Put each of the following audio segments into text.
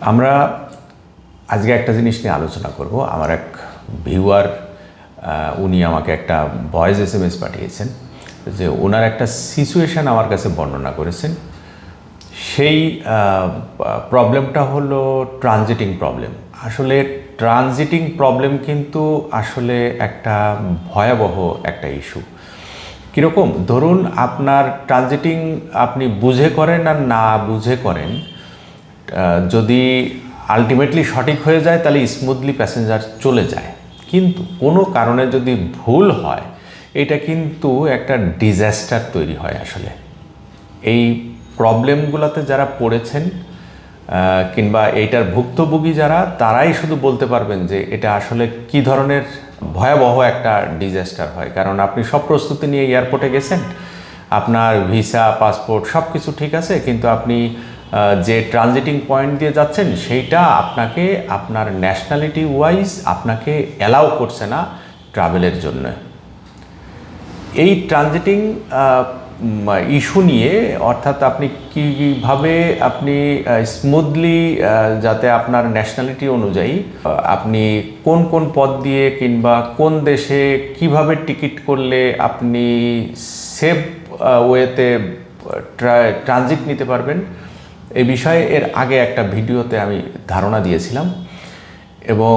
আমরা আজকে একটা জিনিস নিয়ে আলোচনা করব। আমার এক ভিউয়ার উনি আমাকে একটা ভয়েস এস এম এস পাঠিয়েছেন যে ওনার একটা সিচুয়েশান আমার কাছে বর্ণনা করেছেন। সেই প্রবলেমটা হলো ট্রানজিটিং প্রবলেম। আসলে ট্রানজিটিং প্রবলেম কিন্তু আসলে একটা ভয়াবহ একটা ইস্যু। কীরকম? ধরুন আপনার ট্রানজিটিং আপনি বুঝে করেন আর না বুঝে করেন যদি আলটিমেটলি সঠিক হয়ে যায়, তাহলে স্মুথলি প্যাসেঞ্জার চলে যায়। কিন্তু কোনো কারণে যদি ভুল হয়, এটা কিন্তু একটা ডিজাস্টার তৈরি হয় আসলে। এই প্রবলেমগুলোতে যারা পড়েছেন কিংবা এইটার ভুক্তভোগী যারা, তারাই শুধু বলতে পারবেন যে এটা আসলে কি ধরনের ভয়াবহ একটা ডিজাস্টার হয়। কারণ আপনি সব প্রস্তুতি নিয়ে এয়ারপোর্টে গেছেন, আপনার ভিসা পাসপোর্ট সব কিছু ঠিক আছে, কিন্তু আপনি যে ট্রানজিটিং পয়েন্ট দিয়ে যাচ্ছেন, সেইটা আপনাকে আপনার ন্যাশনালিটি ওয়াইজ আপনাকে অ্যালাউ করছে না ট্রাভেলের জন্য। এই ট্রানজিটিং ইস্যু নিয়ে, অর্থাৎ আপনি কীভাবে আপনি স্মুথলি যাতে আপনার ন্যাশনালিটি অনুযায়ী আপনি কোন কোন পদ দিয়ে কিংবা কোন দেশে কীভাবে টিকিট করলে আপনি সেফ ওয়েতে ট্রানজিট নিতে পারবেন এই বিষয়ে এর আগে একটা ভিডিওতে আমি ধারণা দিয়েছিলাম এবং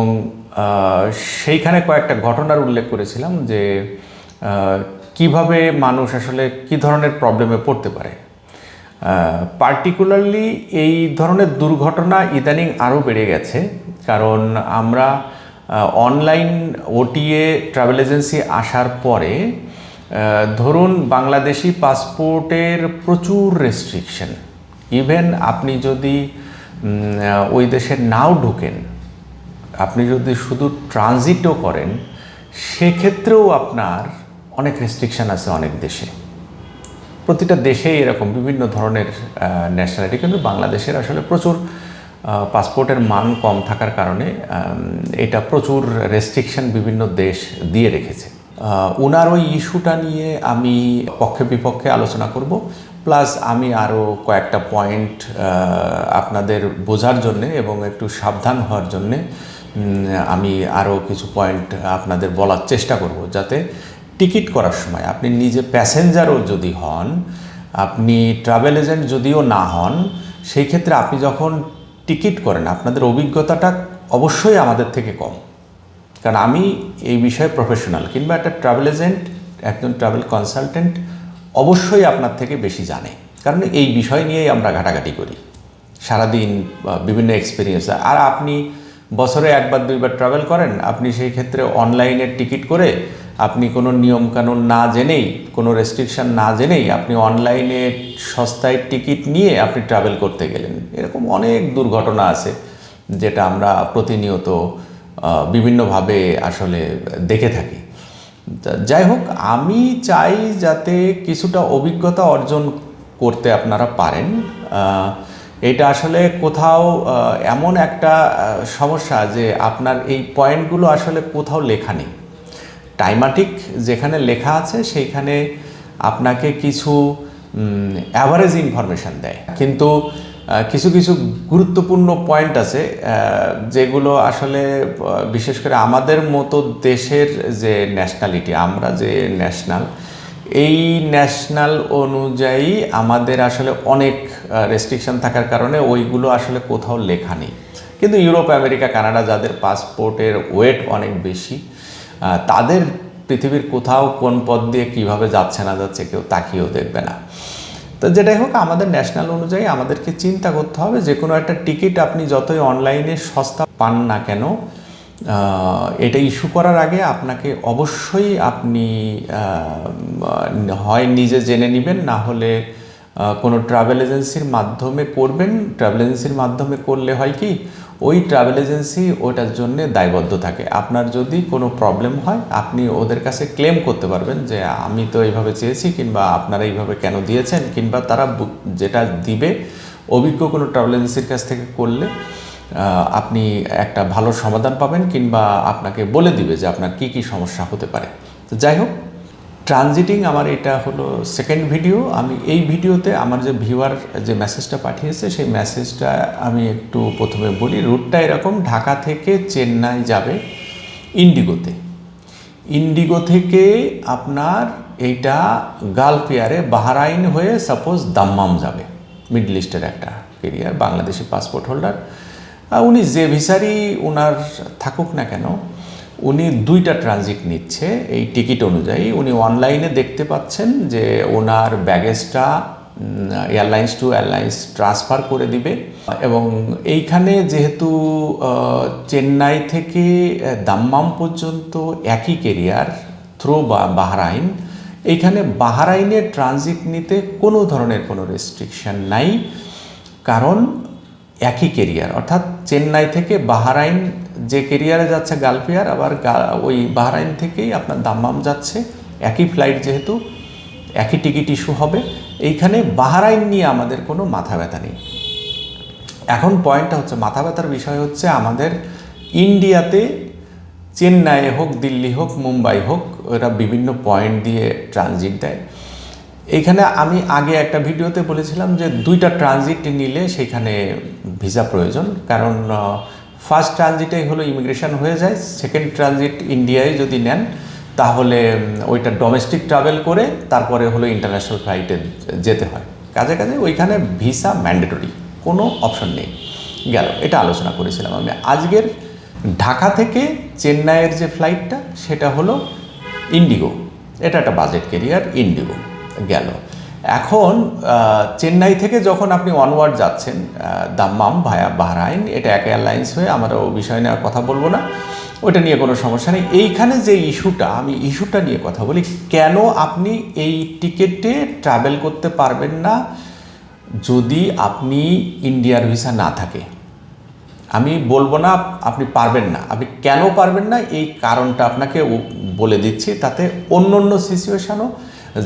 সেইখানে কয়েকটা ঘটনার উল্লেখ করেছিলাম যে কীভাবে মানুষ আসলে কি ধরনের প্রবলেমে পড়তে পারে। পার্টিকুলারলি এই ধরনের দুর্ঘটনা ইদানিং আরও বেড়ে গেছে। কারণ আমরা অনলাইন ওটিএ ট্রাভেল এজেন্সি আসার পরে ধরুন বাংলাদেশি পাসপোর্টের প্রচুর রেস্ট্রিকশন ইভেন আপনি যদি ওই দেশে নাও ঢুকেন, আপনি যদি শুধু ট্রানজিটও করেন, সেক্ষেত্রেও আপনার অনেক রেস্ট্রিকশান আছে অনেক দেশে। প্রতিটা দেশেই এরকম বিভিন্ন ধরনের ন্যাশনালিটি কিন্তু বাংলাদেশের আসলে প্রচুর পাসপোর্টের মান কম থাকার কারণে এটা প্রচুর রেস্ট্রিকশন বিভিন্ন দেশ দিয়ে রেখেছে। ওনার ওই ইস্যুটা নিয়ে আমি পক্ষে বিপক্ষে আলোচনা করব। প্লাস আমি আরও কয়েকটা পয়েন্ট আপনাদের বোঝার জন্যে এবং একটু সাবধান হওয়ার জন্যে আমি আরও কিছু পয়েন্ট আপনাদের বলার চেষ্টা করব যাতে টিকিট করার সময় আপনি নিজে প্যাসেঞ্জারও যদি হন, আপনি ট্রাভেল এজেন্ট যদিও না হন, সেই ক্ষেত্রে আপনি যখন টিকিট করেন, আপনাদের অভিজ্ঞতাটা অবশ্যই আমাদের থেকে কম। কারণ আমি এই বিষয়ে প্রফেশনাল কিংবা একটা ট্রাভেল এজেন্ট একজন ট্রাভেল কনসালটেন্ট অবশ্যই আপনার থেকে বেশি জানে। কারণ এই বিষয় নিয়েই আমরা ঘাটাঘাটি করি। সারাদিন বিভিন্ন এক্সপিরিয়েন্স আর আপনি বছরে একবার, দুইবার ট্রাভেল করেন, আপনি সেই ক্ষেত্রে অনলাইনে টিকিট করে আপনি কোনো নিয়মকানুন না জেনেই, কোনো রেস্ট্রিকশন না জেনেই আপনি অনলাইনে সস্তায় টিকিট নিয়ে আপনি ট্রাভেল করতে গেলেন। এরকম অনেক দুর্ঘটনা আছে, যেটা আমরা প্রতিনিয়ত বিভিন্নভাবে আসলে দেখে থাকি। যাই হোক, আমি চাই যাতে কিছুটা অভিজ্ঞতা অর্জন করতে আপনারা পারেন। এটা আসলে কোথাও এমন একটা সমস্যা যে আপনার এই পয়েন্টগুলো আসলে কোথাও লেখা নেই। টাইমাটিক যেখানে লেখা আছে, সেইখানে আপনাকে কিছু অ্যাভারেজ ইনফরমেশান দেয়। কিন্তু কিছু কিছু গুরুত্বপূর্ণ পয়েন্ট আছে যেগুলো আসলে বিশেষ করে আমাদের মতো দেশের যে ন্যাশনালিটি আমরা যে ন্যাশনাল এই ন্যাশনাল অনুযায়ী আমাদের আসলে অনেক রেস্ট্রিকশন থাকার কারণে ওইগুলো আসলে কোথাও লেখা নেই। কিন্তু ইউরোপ আমেরিকা কানাডা যাদের পাসপোর্টের ওয়েট অনেক বেশি তাদের পৃথিবীর কোথাও কোন পথ দিয়ে কীভাবে যাচ্ছে না যাচ্ছে কেউ তাকিয়েও দেখবে না। তো যেটাই হোক, আমাদের ন্যাশনাল অনুযায়ী আমাদেরকে চিন্তা করতে হবে যে কোনো একটা টিকিট আপনি যতই অনলাইনে সস্তা পান না কেন এটা ইস্যু করার আগে আপনাকে অবশ্যই আপনি হয় নিজে জেনে নেবেন, না হলে কোনো ট্রাভেল এজেন্সির মাধ্যমে করবেন। ট্রাভেল এজেন্সির মাধ্যমে করলে হয় কি ওই ট্রাভেল এজেন্সি ওটার জন্য দায়বদ্ধ থাকে। আপনার যদি কোনো প্রবলেম হয়, আপনি ওদের কাছে ক্লেম করতে পারবেন যে, আমি তো এইভাবে চেয়েছি কিংবা আপনারা এইভাবে কেন দিয়েছেন? কিংবা তারা যেটা দিবে, অভিজ্ঞ কোনো ট্রাভেল এজেন্সির কাছ থেকে করলে আপনি একটা ভালো সমাধান পাবেন কিংবা আপনাকে বলে দিবে যে, আপনার কি কি সমস্যা হতে পারে? তো যাই হোক ট্রানজিটিং আমার এটা হলো সেকেন্ড ভিডিও আমি এই ভিডিওতে আমার যে ভিউয়ার যে মেসেজটা পাঠিয়েছে, সেই মেসেজটা আমি একটু প্রথমে বলি। রুটটা এরকম, ঢাকা থেকে চেন্নাই যাবে ইন্ডিগোতে। ইন্ডিগো থেকে আপনার এইটা গালফ এয়ারে বাহারাইন হয়ে সাপোজ দাম্মাম যাবে। মিডল ইস্টের একটা কেরিয়ার বাংলাদেশি পাসপোর্ট হোল্ডার উনি যে ভিসারই ওনার থাকুক না কেন উনি দুইটা ট্রানজিট নিচ্ছে এই টিকিট অনুযায়ী। উনি অনলাইনে দেখতে পাচ্ছেন যে ওনার ব্যাগেজটা এয়ারলাইন্স টু এয়ারলাইন্স ট্রান্সফার করে দিবে। এবং এইখানে যেহেতু চেন্নাই থেকে দাম্মাম পর্যন্ত একই কেরিয়ার থ্রো বা, বাহরাইন, এইখানে বাহরাইনের ট্রানজিট নিতে কোনো ধরনের কোনো রেস্ট্রিকশন নাই। কারণ একই কেরিয়ার অর্থাৎ চেন্নাই থেকে বাহারাইন যে কেরিয়ারে যাচ্ছে গালফিয়ার আবার ওই বাহরাইন থেকেই আপনার দাম্মাম যাচ্ছে। একই ফ্লাইট যেহেতু, একই টিকিট ইস্যু হবে। এইখানে বাহারাইন নিয়ে আমাদের কোনো মাথা ব্যথা নেই। এখন পয়েন্টটা হচ্ছে, মাথা ব্যথার বিষয় হচ্ছে আমাদের ইন্ডিয়াতে চেন্নাইয়ে হোক দিল্লি হোক মুম্বাই হোক, ওরা বিভিন্ন পয়েন্ট দিয়ে ট্রানজিট দেয়। এইখানে আমি আগে একটা ভিডিওতে বলেছিলাম যে দুইটা ট্রানজিট নিলে সেখানে ভিসা প্রয়োজন। কারণ ফার্স্ট ট্রানজিটেই হলো ইমিগ্রেশন হয়ে যায়। সেকেন্ড ট্রানজিট ইন্ডিয়ায় যদি নেন, তাহলে ওইটা ডোমেস্টিক ট্রাভেল করে তারপরে হলো ইন্টারন্যাশনাল ফ্লাইটে যেতে হয়। কাজে কাজে ওইখানে ভিসা ম্যান্ডেটরি, কোনো অপশন নেই। গেল, এটা আলোচনা করেছিলাম আমি। আজকের ঢাকা থেকে চেন্নাইয়ের যে ফ্লাইটটা, সেটা হলো ইন্ডিগো। এটা একটা বাজেট কেরিয়ার ইন্ডিগো। গেল। এখন চেন্নাই থেকে যখন আপনি অনওয়ার্ড যাচ্ছেন দাম্মাম ভায়া বাহরাইন, এটা এক এয়ারলাইন্স হয়ে আমরা ও বিষয় নিয়ে কথা বলব না। ওটা নিয়ে কোনো সমস্যা নেই। এইখানে যে ইস্যুটা আমি ইস্যুটা নিয়ে কথা বলি, কেন আপনি এই টিকেটে ট্রাভেল করতে পারবেন না যদি আপনি ইন্ডিয়ার ভিসা না থাকে? আমি বলব না আপনি পারবেন না। আপনি কেন পারবেন না? এই কারণটা আপনাকে বলে দিচ্ছি। তাতে অন্য অন্য সিচুয়েশানও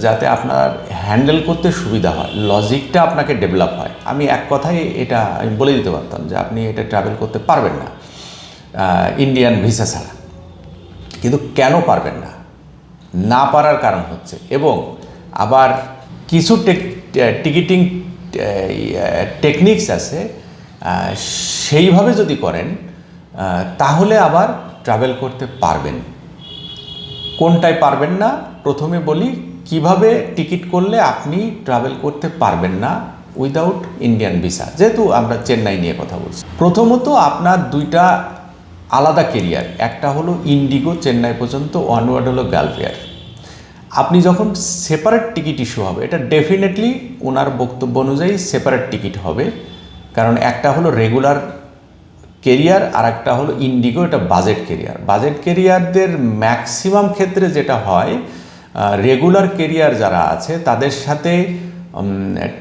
যাতে আপনার হ্যান্ডেল করতে সুবিধা হয়, লজিকটা আপনাকে ডেভেলপ হয়। আমি এক কথায় এটা আমি বলে দিতে পারতাম যে আপনি এটা ট্রাভেল করতে পারবেন না ইন্ডিয়ান ভিসা ছাড়া। কিন্তু কেন পারবেন না? না পারার কারণ হচ্ছে এবং আবার কিছু টিকিটিং টেকনিক্স আছে সেইভাবে যদি করেন তাহলে আবার ট্রাভেল করতে পারবেন। কোনটায় পারবেন না? প্রথমে বলি কীভাবে টিকিট করলে আপনি ট্রাভেল করতে পারবেন না উইদাউট ইন্ডিয়ান ভিসা যেহেতু আমরা চেন্নাই নিয়ে কথা বলছি। প্রথমত আপনার দুইটা আলাদা কেরিয়ার একটা হলো ইন্ডিগো চেন্নাই পর্যন্ত ওয়ানওয়ার্ড হলো গালফেয়ার আপনি যখন সেপারেট টিকিট ইস্যু হবে, এটা ডেফিনেটলি ওনার বক্তব্য অনুযায়ী সেপারেট টিকিট হবে, কারণ একটা হলো রেগুলার কেরিয়ার আর একটা হলো ইন্ডিগো এটা বাজেট কেরিয়ার বাজেট কেরিয়ারদের ম্যাক্সিমাম ক্ষেত্রে যেটা হয় রেগুলার কেরিয়ার যারা আছে, তাদের সাথে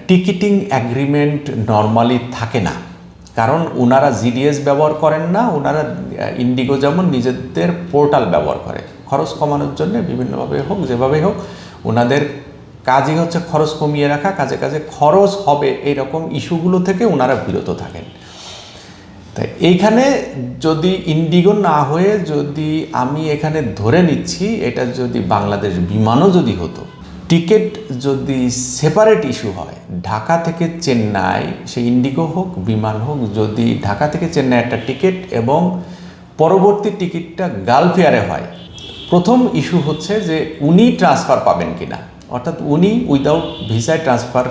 টিকিটিং অ্যাগ্রিমেন্ট নর্মালি থাকে না। কারণ ওনারা জিডিএস ব্যবহার করেন না ওনারা ইন্ডিগো যেমন নিজেদের পোর্টাল ব্যবহার করে। খরচ কমানোর জন্য বিভিন্নভাবে হোক, যেভাবে হোক ওনাদের কাজই হচ্ছে খরচ কমিয়ে রাখা, কাজে কাজে খরচ হবে, এইরকম ইস্যুগুলো থেকে ওনারা বিরত থাকেন। তাই এইখানে যদি ইন্ডিগো না হয়ে যদি আমি এখানে ধরে নিচ্ছি, এটা যদি বাংলাদেশ বিমানও যদি হতো, টিকিট যদি সেপারেট ইস্যু হয়, ঢাকা থেকে চেন্নাই, সে ইন্ডিগো হোক, বিমান হোক, যদি ঢাকা থেকে চেন্নাই একটা টিকিট এবং পরবর্তী টিকিটটা গালফ এয়ারে হয়, প্রথম ইস্যু হচ্ছে যে উনি ট্রান্সফার পাবেন কিনা, অর্থাৎ উনি উইদাউট ভিসায় ট্রান্সফার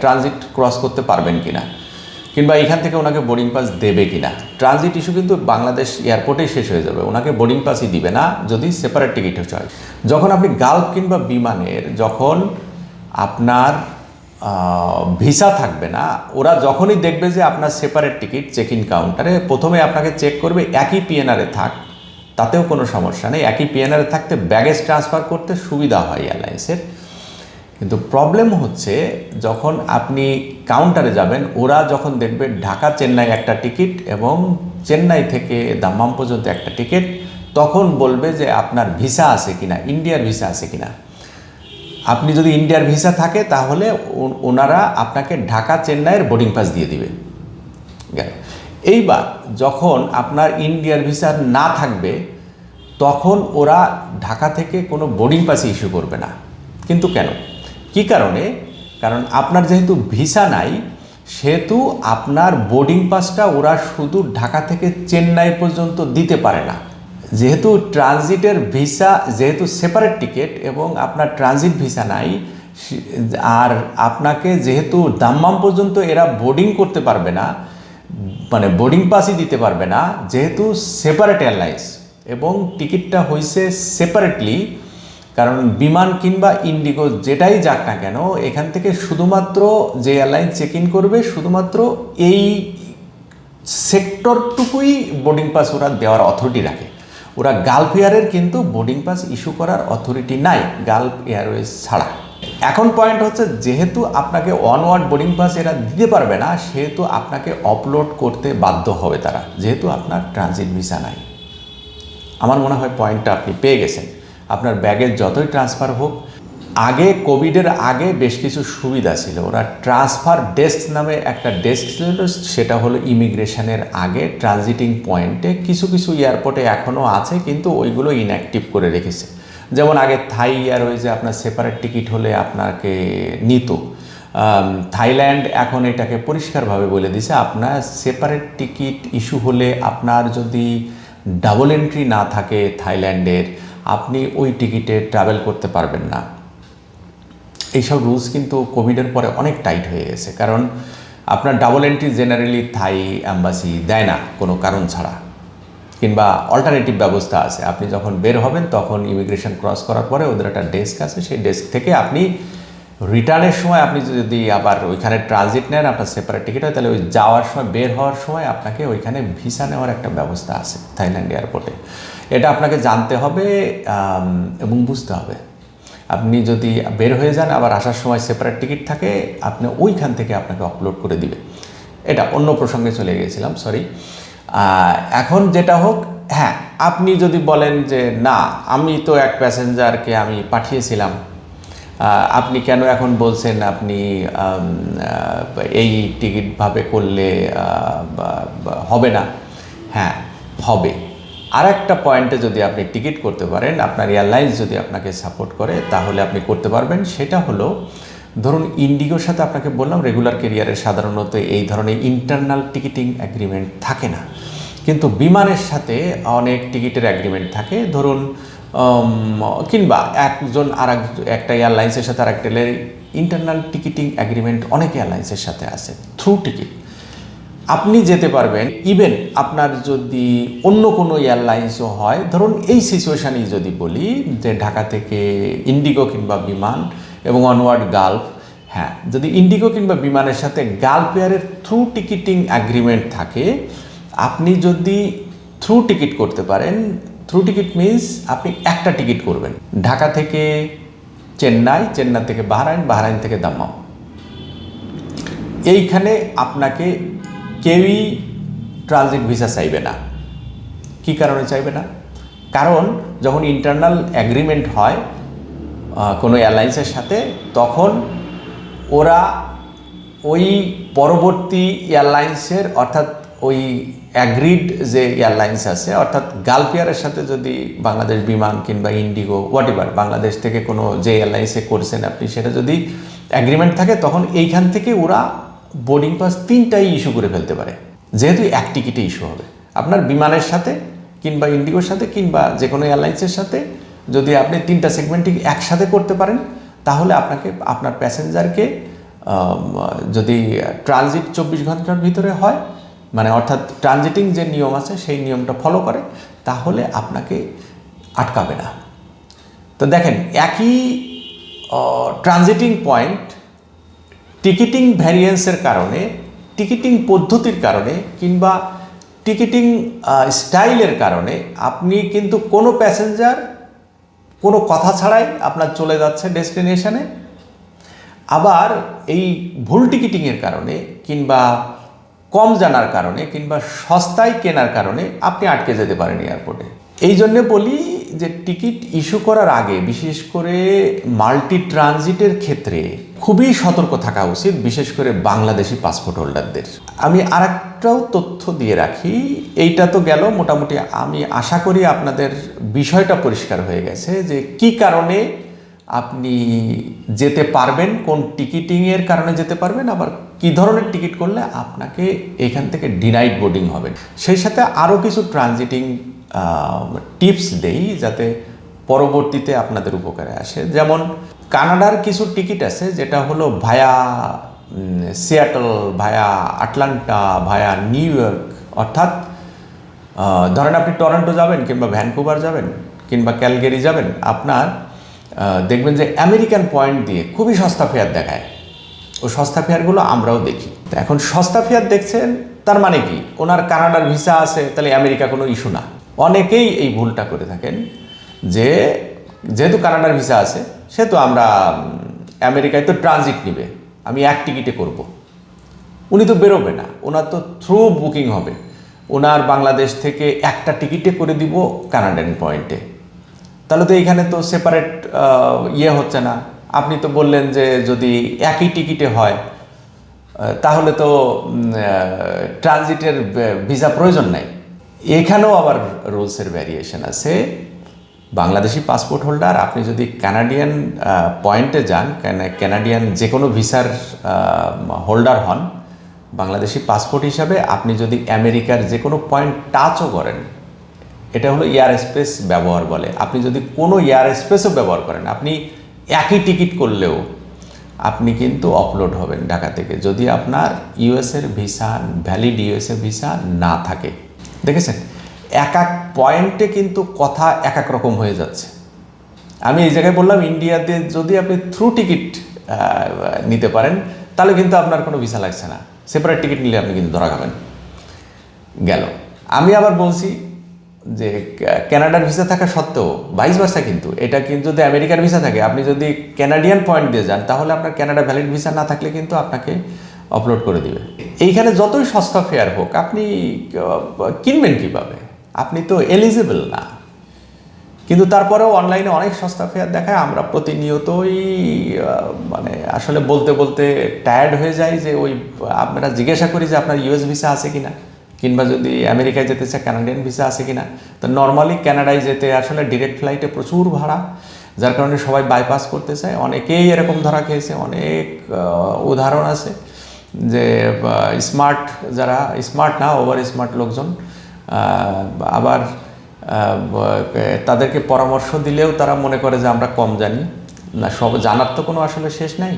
ট্রানজিট ক্রস করতে পারবেন কিনা। কিংবা এখান থেকে ওনাকে বোর্ডিং পাস দেবে কিনা? ট্রানজিট ইস্যু কিন্তু বাংলাদেশ এয়ারপোর্টেই শেষ হয়ে যাবে। ওনাকে বোর্ডিং পাসই দিবে না, যদি সেপারেট টিকিট হয় যখন আপনি গালফ কিংবা বিমানের, যখন আপনার ভিসা থাকবে না, ওরা যখনই দেখবে যে আপনার সেপারেট টিকিট চেক ইন কাউন্টারে প্রথমে আপনাকে চেক করবে একই পিএনআরে থাক, তাতেও কোনো সমস্যা নেই। একই পিএনআরে থাকতে ব্যাগেজ ট্রান্সফার করতে সুবিধা হয় এয়ারলাইন্সের কিন্তু প্রবলেম হচ্ছে যখন আপনি কাউন্টারে যাবেন, ওরা যখন দেখবে ঢাকা চেন্নাই একটা টিকিট এবং চেন্নাই থেকে দাম্মাম পর্যন্ত একটা টিকিট তখন বলবে যে আপনার ভিসা আছে কিনা ইন্ডিয়ার ভিসা আছে কিনা। আপনি যদি ইন্ডিয়ার ভিসা থাকে, তাহলে ওনারা আপনাকে ঢাকা চেন্নাইয়ের বোর্ডিং পাস দিয়ে দিবে। গেল। এইবার যখন আপনার ইন্ডিয়ার ভিসা না থাকবে, তখন ওরা ঢাকা থেকে কোনো বোর্ডিং পাস ইস্যু করবে না। কিন্তু কেন? কি কারণে? কারণ আপনার যেহেতু ভিসা নাই, সেহেতু আপনার বোর্ডিং পাসটা ওরা শুধু ঢাকা থেকে চেন্নাই পর্যন্ত দিতে পারে না। যেহেতু ট্রানজিটের ভিসা, যেহেতু সেপারেট টিকিট এবং আপনার ট্রানজিট ভিসা নাই আর আপনাকে যেহেতু দাম্মাম পর্যন্ত এরা বোর্ডিং করতে পারবে না মানে বোর্ডিং পাসই দিতে পারবে না, যেহেতু সেপারেট এয়ারলাইন্স এবং টিকিটটা হয়েছে সেপারেটলি কারণ বিমান কিংবা ইন্ডিগো যেটাই যাক না কেন, এখান থেকে শুধুমাত্র যে এয়ারলাইন চেক ইন করবে, শুধুমাত্র এই সেক্টরটুকুই বোর্ডিং পাস ওরা দেওয়ার অথরিটি রাখে। ওরা গালফ এয়ারের কিন্তু বোর্ডিং পাস ইস্যু করার অথরিটি নাই গালফ এয়ারওয়েজ ছাড়া। এখন পয়েন্ট হচ্ছে, যেহেতু আপনাকে অন ওয়ার্ড বোর্ডিং পাস এরা দিতে পারবে না, সেহেতু আপনাকে আপলোড করতে বাধ্য হবে তারা, যেহেতু আপনার ট্রানজিট ভিসা নাই। আমার মনে হয় পয়েন্টটা আপনি পেয়ে গেছেন। আপনার ব্যাগের যতই ট্রান্সফার হোক, আগে কোভিডের আগে বেশ কিছু সুবিধা ছিল। ওরা ট্রান্সফার ডেস্ক নামে একটা ডেস্ক ছিল, সেটা হলো ইমিগ্রেশনের আগে ট্রানজিটিং পয়েন্টে কিছু কিছু এয়ারপোর্টে এখনও আছে, কিন্তু ওইগুলো ইনঅ্যাক্টিভ করে রেখেছে। যেমন আগে থাই এয়ারওয়েজে আপনার সেপারেট টিকিট হলে আপনাকে নিত। থাইল্যান্ড এখন এটাকে পরিষ্কারভাবে বলে দিছে, আপনার সেপারেট টিকিট ইস্যু হলে আপনার যদি ডাবল এন্ট্রি না থাকে থাইল্যান্ডের আপনি ওই টিকিটে ট্রাভেল করতে পারবেন না। এইসব রুলস কিন্তু কোভিডের পরে অনেক টাইট হয়ে গেছে। কারণ আপনার double entry generally Thai embassy দেয় না কোনো কারণ ছাড়া। কিংবা অল্টারনেটিভ ব্যবস্থা আছে। আপনি যখন বের হবেন, তখন ইমিগ্রেশন ক্রস করার পরে ওদের একটা ডেস্ক আছে। সেই ডেস্ক থেকে আপনি রিটার্নের সময় আপনি যদি আবার ওইখানে ট্রানজিট নেন, আপনার সেপারেট টিকিট হয়, তাহলে ওই যাওয়ার সময়, বের হওয়ার সময় আপনাকে ওইখানে ভিসা নেওয়ার একটা ব্যবস্থা আছে থাইল্যান্ড এয়ারপোর্টে এটা আপনাকে জানতে হবে এবং বুঝতে হবে। আপনি যদি বের হয়ে যান, আবার আসার সময় সেপারেট টিকিট থাকে, আপনি ওইখান থেকে আপনাকে আপলোড করে দিবে। এটা অন্য প্রসঙ্গে চলে গিয়েছিলাম সরি এখন যেটা হোক হ্যাঁ আপনি যদি বলেন যে, না, আমি তো এক প্যাসেঞ্জারকে আমি পাঠিয়েছিলাম। আপনি কেন এখন বলছেন আপনি এই টিকিটভাবে করলে হবে না? হ্যাঁ হবে। আর একটা পয়েন্টে যদি আপনি টিকিট করতে পারেন, আপনার এয়ারলাইন্স যদি আপনাকে সাপোর্ট করে, তাহলে আপনি করতে পারবেন। সেটা হলো, ধরুন ইন্ডিগোর সাথে আপনাকে বললাম, রেগুলার কেরিয়ারের সাধারণত এই ধরনের ইন্টারনাল টিকিটিং অ্যাগ্রিমেন্ট থাকে না। কিন্তু বিমানের সাথে অনেক টিকিটের অ্যাগ্রিমেন্ট থাকে। ধরুন কিংবা একজন আর এক- একটা এয়ারলাইন্সের সাথে আর একটা ইন্টারনাল টিকিটিং অ্যাগ্রিমেন্ট অনেক এয়ারলাইন্সের সাথে আছে থ্রু টিকিট আপনি যেতে পারবেন ইভেন আপনার যদি অন্য কোনো এয়ারলাইন্সও হয়, ধরুন এই সিচুয়েশানেই যদি বলি, যে ঢাকা থেকে ইন্ডিগো কিংবা বিমান এবং অনওয়ার্ড গালফ হ্যাঁ যদি ইন্ডিগো কিংবা বিমানের সাথে গালফ এয়ারের থ্রু টিকিটিং অ্যাগ্রিমেন্ট থাকে, আপনি যদি থ্রু টিকিট করতে পারেন থ্রু টিকিট মিন্স আপনি একটা টিকিট করবেন। ঢাকা থেকে চেন্নাই চেন্নাই থেকে বাহরাইন বাহরাইন থেকে দাম্মাম। এইখানে আপনাকে কেউই ট্রানজিট ভিসা চাইবে না। কি কারণে চাইবে না? কারণ যখন ইন্টারনাল অ্যাগ্রিমেন্ট হয় কোনো এয়ারলাইন্সের সাথে, তখন ওরা ওই পরবর্তী এয়ারলাইন্সের অর্থাৎ ওই অ্যাগ্রিড যে এয়ারলাইন্স আছে, অর্থাৎ গালপিয়ারের সাথে যদি বাংলাদেশ বিমান কিংবা ইন্ডিগো হোয়াট এভার বাংলাদেশ থেকে কোনো যে এয়ারলাইন্সে করছেন আপনি, সেটা যদি অ্যাগ্রিমেন্ট থাকে, তখন এইখান থেকে ওরা বোর্ডিং পাস তিনটাই ইস্যু করে ফেলতে পারে। যেহেতু এক টিকিটে ইস্যু হবে। আপনার বিমানের সাথে কিংবা ইন্ডিগোর সাথে কিংবা যে কোনো এয়ারলাইন্সের সাথে যদি আপনি তিনটা সেগমেন্টই একসাথে করতে পারেন, তাহলে আপনাকে, আপনার প্যাসেঞ্জারকে যদি ট্রানজিট চব্বিশ ঘণ্টার ভিতরে হয় মানে অর্থাৎ ট্রানজিটিং যে নিয়ম আছে, সেই নিয়মটা ফলো করে, তাহলে আপনাকে আটকাবে না। তো দেখেন, একই ট্রানজিটিং পয়েন্ট টিকিটিং ভ্যারিয়েন্সের কারণে, টিকিটিং পদ্ধতির কারণে কিংবা টিকিটিং স্টাইলের কারণে আপনি কিন্তু কোনো প্যাসেঞ্জার, কোনো কথা ছাড়াই আপনার চলে যাচ্ছে ডেস্টিনেশনে। আবার এই ভুল টিকিটিংয়ের কারণে কিংবা কম জানার কারণে কিংবা সস্তায় কেনার কারণে আপনি আটকে যেতে পারেন এয়ারপোর্টে। এই জন্যে বলি যে টিকিট ইস্যু করার আগে বিশেষ করে মাল্টি ট্রানজিটের ক্ষেত্রে খুবই সতর্ক থাকা উচিত, বিশেষ করে বাংলাদেশি পাসপোর্ট হোল্ডারদের আমি আরেকটাও তথ্য দিয়ে রাখি, এইটা তো গেল মোটামুটি, আমি আশা করি আপনাদের বিষয়টা পরিষ্কার হয়ে গেছে যে কি কারণে আপনি যেতে পারবেন, কোন টিকিটিংয়ের কারণে যেতে পারবেন, আবার কি ধরনের টিকিট করলে আপনাকে এখান থেকে ডিনাইড বোর্ডিং হবে। সেই সাথে আরও কিছু ট্রানজিটিং টিপস দেই যাতে পরবর্তীতে আপনাদের উপকারে আসে। যেমন কানাডার কিছু টিকিট আছে, যেটা হলো via Seattle, via Atlanta, via New York. অর্থাৎ ধরেন আপনি টরন্টো যাবেন কিংবা ভ্যানকুভার যাবেন কিংবা ক্যালগেরি যাবেন, আপনার দেখবেন যে আমেরিকান পয়েন্ট দিয়ে খুবই সস্তা ফেয়ার দেখায়। ও সস্তা ফেয়ারগুলো আমরাও দেখি। তো এখন সস্তা ফেয়ার দেখছেন, তার মানে কি? ওনার কানাডার ভিসা আছে, তাহলে আমেরিকা কোনো ইস্যু না। অনেকেই এই ভুলটা করে থাকেন যে যেহেতু কানাডার ভিসা আছে, সেহেতু আমরা আমেরিকায় তো ট্রানজিট নিবে। আমি এক টিকিটে করব। উনি তো বেরোবে না। ওনার তো থ্রু বুকিং হবে। ওনার বাংলাদেশ থেকে একটা টিকিটে করে দিব কানাডিয়ান পয়েন্টে। তাহলে তো এইখানে তো সেপারেট ইয়ে হচ্ছে না। আপনি তো বললেন যে যদি একই টিকিটে হয় তাহলে তো ট্রানজিটের ভিসা প্রয়োজন নাই। এখানেও আবার রুলসের ভ্যারিয়েশন আছে। বাংলাদেশি পাসপোর্ট হোল্ডার আপনি যদি কানাডিয়ান পয়েন্টে যান কানাডিয়ান যে কোনো ভিসার হোল্ডার হন, বাংলাদেশি পাসপোর্ট হিসাবে আপনি যদি আমেরিকার যে কোনো পয়েন্ট টাচও করেন, এটা হলো এয়ার স্পেস ব্যবহার বলে। আপনি যদি কোনো এয়ার স্পেসও ব্যবহার করেন, আপনি একই টিকিট করলেও আপনি কিন্তু অপলোড হবেন ঢাকা থেকে। যদি আপনার ইউএসের ভিসা ভ্যালিড ইউএসএ ভিসা না থাকে। দেখেছেন? এক এক পয়েন্টে কিন্তু কথা এক এক রকম হয়ে যাচ্ছে। আমি এই জায়গায় বললাম, ইন্ডিয়াতে যদি আপনি থ্রু টিকিট নিতে পারেন, তাহলে কিন্তু আপনার কোনো ভিসা লাগছে না। সেপারেট টিকিট নিলে আপনি কিন্তু ধরা খাবেন। গেল। আমি আবার বলছি যে কা- কানাডার ভিসা থাকা সত্ত্বেও বাইশ ভার্সা কিন্তু, এটা কিন্তু যদি আমেরিকার ভিসা থাকে, আপনি যদি কানাডিয়ান পয়েন্ট দিয়ে যান, তাহলে আপনার কানাডা ভ্যালিড ভিসা না থাকলে কিন্তু আপনাকে আপলোড করে দিবে। এইখানে যতই সস্তা ফেয়ার হোক, আপনি কিনবেন কীভাবে? আপনি তো এলিজিবল না। কিন্তু তারপরেও অনলাইনে অনেক সস্তা ফেয়ার দেখায়, আমরা প্রতিনিয়তই মানে আসলে বলতে বলতে টায়ার্ড হয়ে যাই যে ওই, আপনারা জিজ্ঞাসা করি যে আপনার ইউএস ভিসা আছে কিনা, কিংবা যদি আমেরিকায় যেতে চায় ক্যানাডিয়ান ভিসা আছে কিনা। তো নর্মালি ক্যানাডায় যেতে আসলে ডিরেক্ট ফ্লাইটে প্রচুর ভাড়া, যার কারণে সবাই বাইপাস করতে চায়। অনেকেই এরকম ধরা খেয়েছে, অনেক উদাহরণ আছে যে স্মার্ট যারা স্মার্ট না ওভার স্মার্ট লোকজন আবার তাদেরকে পরামর্শ দিলেও তারা মনে করে যে আমরা কম জানি। না, সব, জানার তো কোনো আসলে শেষ নাই।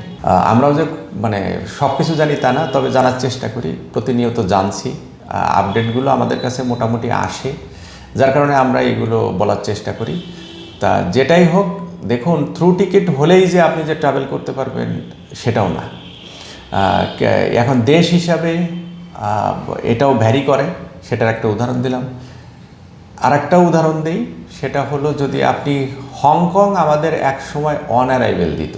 আমরাও যে মানে সব কিছু জানি তা না, তবে জানার চেষ্টা করি, প্রতিনিয়ত জানছি। আপডেটগুলো আমাদের কাছে মোটামুটি আসে, যার কারণে আমরা এগুলো বলার চেষ্টা করি। তা যেটাই হোক, দেখুন থ্রু টিকিট হলেই যে আপনি যে ট্রাভেল করতে পারবেন, সেটাও না। এখন দেশ হিসাবে এটাও ভ্যারি করে। সেটার একটা উদাহরণ দিলাম। আর একটা উদাহরণ দিই, সেটা হলো যদি আপনি হংকং আমাদের এক সময় অন অ্যারাইভেল দিত।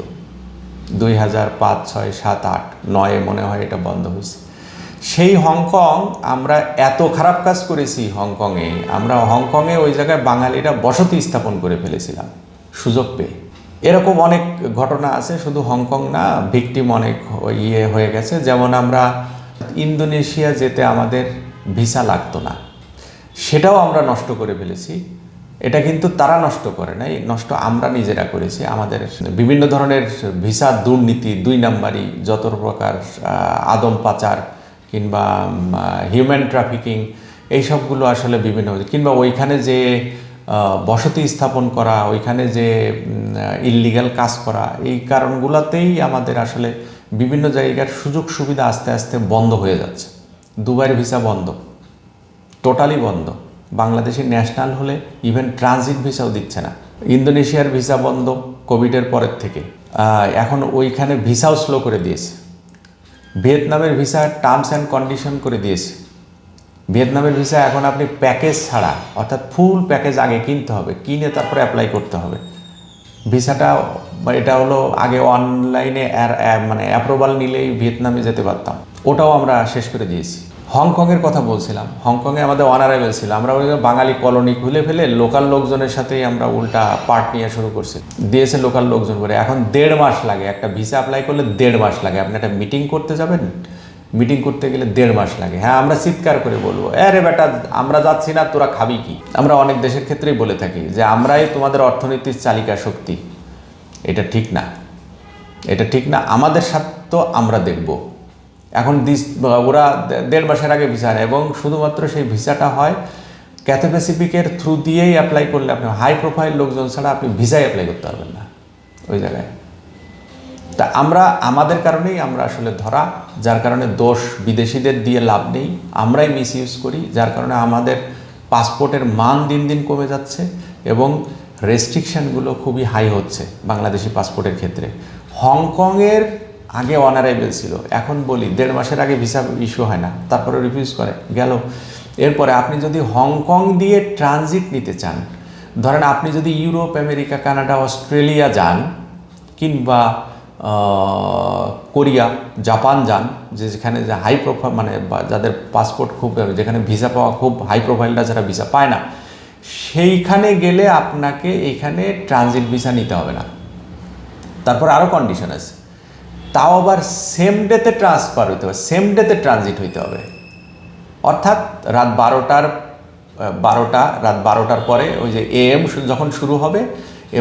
দুই হাজার পাঁচ, ছয়, সাত, আট, নয়ে মনে হয় এটা বন্ধ হয়েছে। সেই হংকং আমরা এত খারাপ কাজ করেছি হংকংয়ে, আমরা হংকংয়ে ওই জায়গায় বাঙালিরা বসতি স্থাপন করে ফেলেছিলাম, সুযোগ পেয়ে। এরকম অনেক ঘটনা আছে, শুধু হংকং না, ভিকটিম অনেক ইয়ে হয়ে গেছে। যেমন আমরা ইন্দোনেশিয়া যেতে আমাদের ভিসা লাগতো না। সেটাও আমরা নষ্ট করে ফেলেছি। এটা কিন্তু তারা নষ্ট করে নাই, নষ্ট আমরা নিজেরা করেছি। আমাদের বিভিন্ন ধরনের ভিসা দুর্নীতি, দুই নাম্বারই যত প্রকার আদম পাচার কিংবা হিউম্যান ট্রাফিকিং এইসবগুলো আসলে বিভিন্ন কিংবা ওইখানে যে বসতি স্থাপন করা, ওইখানে যে ইললিগাল কাজ করা, এই কারণগুলোতেই আমাদের আসলে বিভিন্ন জায়গার সুযোগ সুবিধা আস্তে আস্তে বন্ধ হয়ে যাচ্ছে। দুবাইয়ের ভিসা বন্ধ। টোটালি বন্ধ। বাংলাদেশি ন্যাশনাল হলে ইভেন ট্রানজিট ভিসাও দিচ্ছে না। ইন্দোনেশিয়ার ভিসা বন্ধ কোভিডের পরের থেকে। এখন ওইখানে ভিসাও স্লো করে দিয়েছে। ভিয়েতনামের ভিসা টার্মস অ্যান্ড কন্ডিশন করে দিয়েছে। ভিয়েতনামের ভিসা এখন আপনি প্যাকেজ ছাড়া, অর্থাৎ ফুল প্যাকেজ আগে কিনতে হবে, কিনে তারপরে অ্যাপ্লাই করতে হবে। ভিসাটা এটা হলো আগে অনলাইনে মানে অ্যাপ্রুভাল নিলেই ভিয়েতনামে যেতে পারতাম। ওটাও আমরা শেষ করে দিয়েছি। হংকংয়ের কথা বলছিলাম। হংকংয়ে আমাদের অনারেবল ছিল। আমরা ওই বাঙালি কলোনি খুলে ফেলে লোকাল লোকজনের সাথেই আমরা উল্টা পার্ট নিয়ে শুরু করছি। দিয়েছে লোকাল লোকজন করে। এখন দেড় মাস লাগে। একটা ভিসা অ্যাপ্লাই করলে দেড় মাস লাগে। আপনি একটা মিটিং করতে যাবেন? মিটিং করতে গেলে দেড় মাস লাগে। হ্যাঁ আমরা চিৎকার করে বলব, আরে বেটা, আমরা যাচ্ছি না, তোরা খাবি কি? আমরা অনেক দেশের ক্ষেত্রেই বলে থাকি যে, আমরাই তোমাদের অর্থনীতির চালিকা শক্তি। এটা ঠিক না। এটা ঠিক না। আমাদের স্বার্থ আমরা দেখব। এখন দিস, ওরা দেড় মাসের আগে ভিসা নেয় এবং শুধুমাত্র সেই ভিসাটা হয় ক্যাথে প্যাসিফিকের থ্রু দিয়েই অ্যাপ্লাই করলে আপনি হাই প্রোফাইল লোকজন ছাড়া আপনি ভিসাই অ্যাপ্লাই করতে পারবেন না ওই জায়গায়। তা আমরা, আমাদের কারণেই আমরা আসলে ধরা, যার কারণে দোষ বিদেশিদের দিয়ে লাভ নেই, আমরাই মিস ইউজ করি, যার কারণে আমাদের পাসপোর্টের মান দিন দিন কমে যাচ্ছে এবং রেস্ট্রিকশনগুলো খুবই হাই হচ্ছে বাংলাদেশি পাসপোর্টের ক্ষেত্রে। হংকংয়ের আগে অনারাইবেল ছিল। এখন বলি, দেড় মাসের আগে ভিসা ইস্যু হয় না। তারপরে রিফিউজ করে। গেল। এরপরে আপনি যদি হংকং দিয়ে ট্রানজিট নিতে চান, ধরেন আপনি যদি ইউরোপ, আমেরিকা, কানাডা, অস্ট্রেলিয়া যান, কিংবা কোরিয়া, জাপান যান, যে যেখানে যে হাই প্রোফাইল মানে যাদের পাসপোর্ট খুব, যেখানে ভিসা পাওয়া খুব হাই প্রোফাইলটা যারা ভিসা পায় না, সেইখানে গেলে আপনাকে এইখানে ট্রানজিট ভিসা নিতে হবে না। তারপর আরও কন্ডিশন আছে। তাও আবার সেম ডেতে ট্রান্সফার হইতে হবে সেম ডেতে ট্রানজিট হইতে হবে। অর্থাৎ রাত বারোটার বারোটা, রাত বারোটার পরে ওই যে এএম যখন শুরু হবে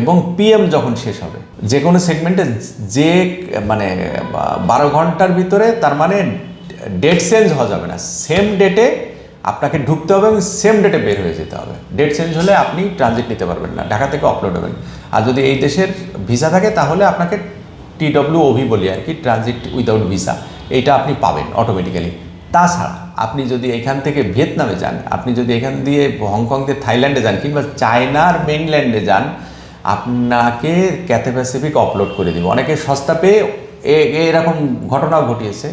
এবং পিএম যখন শেষ হবে, যে কোনো সেগমেন্টে যে মানে বারো ঘণ্টার ভিতরে তার মানে ডেট চেঞ্জ হওয়া যাবে না। সেম ডেটে আপনাকে ঢুকতে হবে এবং সেম ডেটে বের হয়ে যেতে হবে। ডেট চেঞ্জ হলে আপনি ট্রানজিট নিতে পারবেন না, ঢাকা থেকে আপলোড হবেন। আর যদি এই দেশের ভিসা থাকে তাহলে আপনাকে টিডব্লিউ ওভি বলি আর কি ট্রানজিট উইদাউট ভিসা এইটা আপনি পাবেন অটোমেটিক্যালি তাছাড়া আপনি যদি এখান থেকে ভিয়েতনামে যান, আপনি যদি এখান দিয়ে হংকং দিয়ে থাইল্যান্ডে যান কিংবা চায়নার মেইনল্যান্ডে যান, আপনাকে ক্যাথে প্যাসিফিক আপলোড করে দিব। অনেকে সস্তা পেয়ে এ- এরকম ঘটনাও ঘটিয়েছে।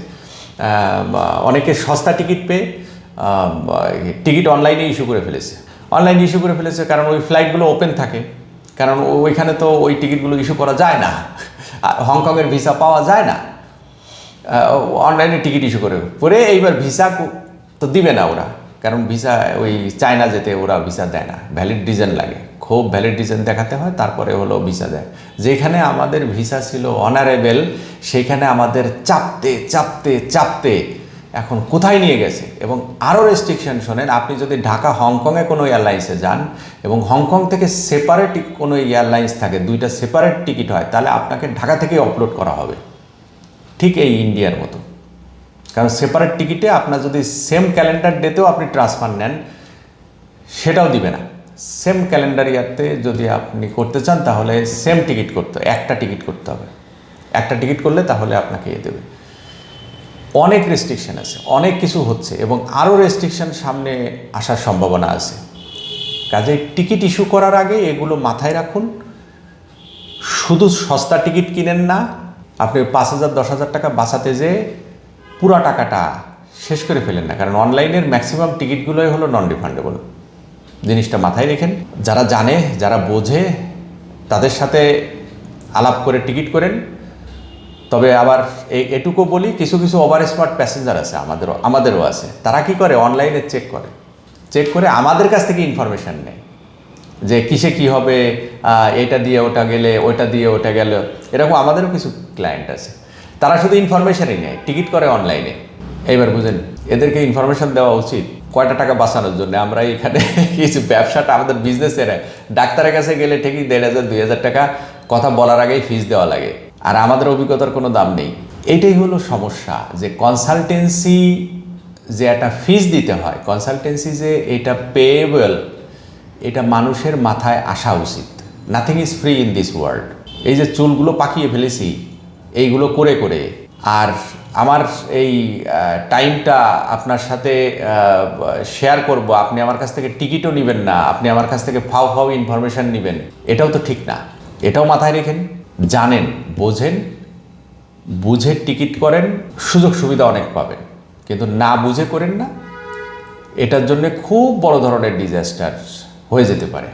অনেকে সস্তা টিকিট পেয়ে টিকিট অনলাইনে ইস্যু করে ফেলেছে। অনলাইনে ইস্যু করে ফেলেছে কারণ ওই ফ্লাইটগুলো ওপেন থাকে। কারণ ওইখানে তো ওই টিকিটগুলো ইস্যু করা যায় না। হংকংয়ের ভিসা পাওয়া যায় না। অনলাইনে টিকিট ইস্যু করে। পরে এইবার ভিসা তো দিবে না ওরা। কারণ ভিসা, ওই চায়না যেতে ওরা ভিসা দেয় না। ভ্যালিড ডিজাইন লাগে। খুব ভ্যালিড ডিজাইন দেখাতে হয়, তারপরে হলো ভিসা দেয়। যেখানে আমাদের ভিসা ছিল অনারেবেল সেখানে আমাদের চাপতে চাপতে চাপতে এখন কোথায় নিয়ে গেছে? এবং আরও রেস্ট্রিকশন শোনেন, আপনি যদি ঢাকা, হংকংয়ে কোনো এয়ারলাইন্সে যান এবং হংকং থেকে সেপারেট কোনো এয়ারলাইন্স থাকে, দুইটা সেপারেট টিকিট হয়, তাহলে আপনাকে ঢাকা থেকেই আপলোড করা হবে। ঠিক এই ইন্ডিয়ার মতো। কারণ সেপারেট টিকিটে আপনার যদি সেম ক্যালেন্ডার ডেতেও আপনি ট্রান্সফার নেন, সেটাও দিবে না। সেম ক্যালেন্ডার ইয়ারতে যদি আপনি করতে চান, তাহলে সেম টিকিট করতে, একটা টিকিট করতে হবে। একটা টিকিট করলে তাহলে আপনাকে ইয়ে দেবে। অনেক রেস্ট্রিকশন আছে, অনেক কিছু হচ্ছে এবং আরও রেস্ট্রিকশান সামনে আসার সম্ভাবনা আছে। কাজে টিকিট ইস্যু করার আগে এগুলো মাথায় রাখুন। শুধু সস্তা টিকিট কিনেন না, আপনি পাঁচ হাজার, দশ হাজার টাকা বাঁচাতে যেয়ে পুরো টাকাটা শেষ করে ফেলেন না। কারণ অনলাইনের ম্যাক্সিমাম টিকিটগুলোই হলো নন রিফান্ডেবল জিনিসটা মাথায় রেখেন। যারা জানে, যারা বোঝে, তাদের সাথে আলাপ করে টিকিট করেন। তবে আবার এই এটুকু বলি, কিছু কিছু ওভার স্মার্ট প্যাসেঞ্জার আছে আমাদেরও আমাদেরও আছে। তারা কি করে? অনলাইনে চেক করে। চেক করে আমাদের কাছ থেকে ইনফরমেশান নেয়। যে কিসে কি হবে এটা দিয়ে ওটা গেলে, ওটা দিয়ে ওটা গেল। এরকম আমাদেরও কিছু ক্লায়েন্ট আছে। তারা শুধু ইনফরমেশনই নেয় টিকিট করে অনলাইনে এইবার বুঝেন, এদেরকে ইনফরমেশন দেওয়া উচিত। কয়টা টাকা বাঁচানোর জন্য? আমরা এখানে কিছু ব্যবসাটা আমাদের বিজনেসের ডাক্তারের কাছে গেলে ঠিকই দেড় হাজার, দুই হাজার টাকা। কথা বলার আগেই ফিস দেওয়া লাগে। আর আমাদের অভিজ্ঞতার কোনো দাম নেই। এটাই হলো সমস্যা যে কনসালটেন্সি যে একটা ফিস দিতে হয় কনসালটেন্সি যে এটা পেয়েবল এটা মানুষের মাথায় আসা উচিত। Nothing is free in this world এই যে চুলগুলো পাকিয়ে ফেলেছি, এইগুলো করে করে। আর আমার এই টাইমটা আপনার সাথে শেয়ার করব। আপনি আমার কাছ থেকে টিকিটও নেবেন না। আপনি আমার কাছ থেকে ফাও ফাও ইনফরমেশান নেবেন। এটাও তো ঠিক না। এটাও মাথায় রেখেন। জানেন, বোঝেন, বুঝে টিকিট করেন, সুযোগ সুবিধা অনেক পাবেন। কিন্তু না বুঝে করেন না, এটার জন্য খুব বড় ধরনের ডিজাস্টার হয়ে যেতে পারে।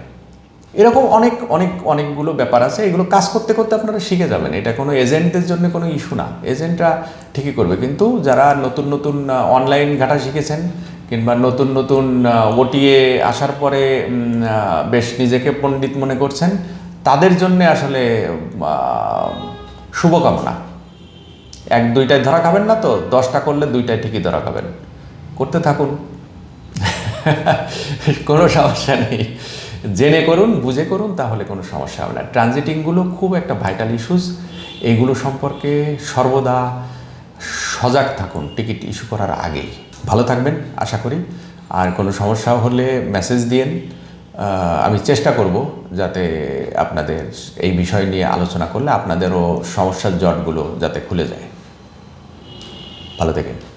এরকম অনেক অনেক, অনেকগুলো ব্যাপার আছে, এগুলো কাজ করতে করতে আপনারা শিখে যাবেন। এটা কোনো এজেন্টদের জন্য কোনো ইস্যু না। এজেন্টরা ঠিকই করবে। কিন্তু যারা নতুন নতুন অনলাইন ঘাটা শিখেছেন কিংবা নতুন নতুন ওটিএ আসার পরে বেশ নিজেকে পণ্ডিত মনে করছেন তাদের জন্য আসলে শুভকামনা। এক, দুইটায় ধরা খাবেন না তো, দশটা করলে দুইটায় ঠিকই ধরা খাবেন। করতে থাকুন। কোনো সমস্যা নেই। জেনে করুন, বুঝে করুন, তাহলে কোনো সমস্যা হবে না। ট্রানজিটিংগুলো খুব একটা ভাইটাল ইস্যুস এইগুলো সম্পর্কে সর্বদা সজাগ থাকুন টিকিট ইস্যু করার আগেই। ভালো থাকবেন, আশা করি। আর কোনো সমস্যা হলে মেসেজ দিয়েন। আমি চেষ্টা করব যাতে আপনাদের এই বিষয় নিয়ে আলোচনা করলে আপনাদেরও সমস্যার জটগুলো যাতে খুলে যায়। ভালো থেকেন।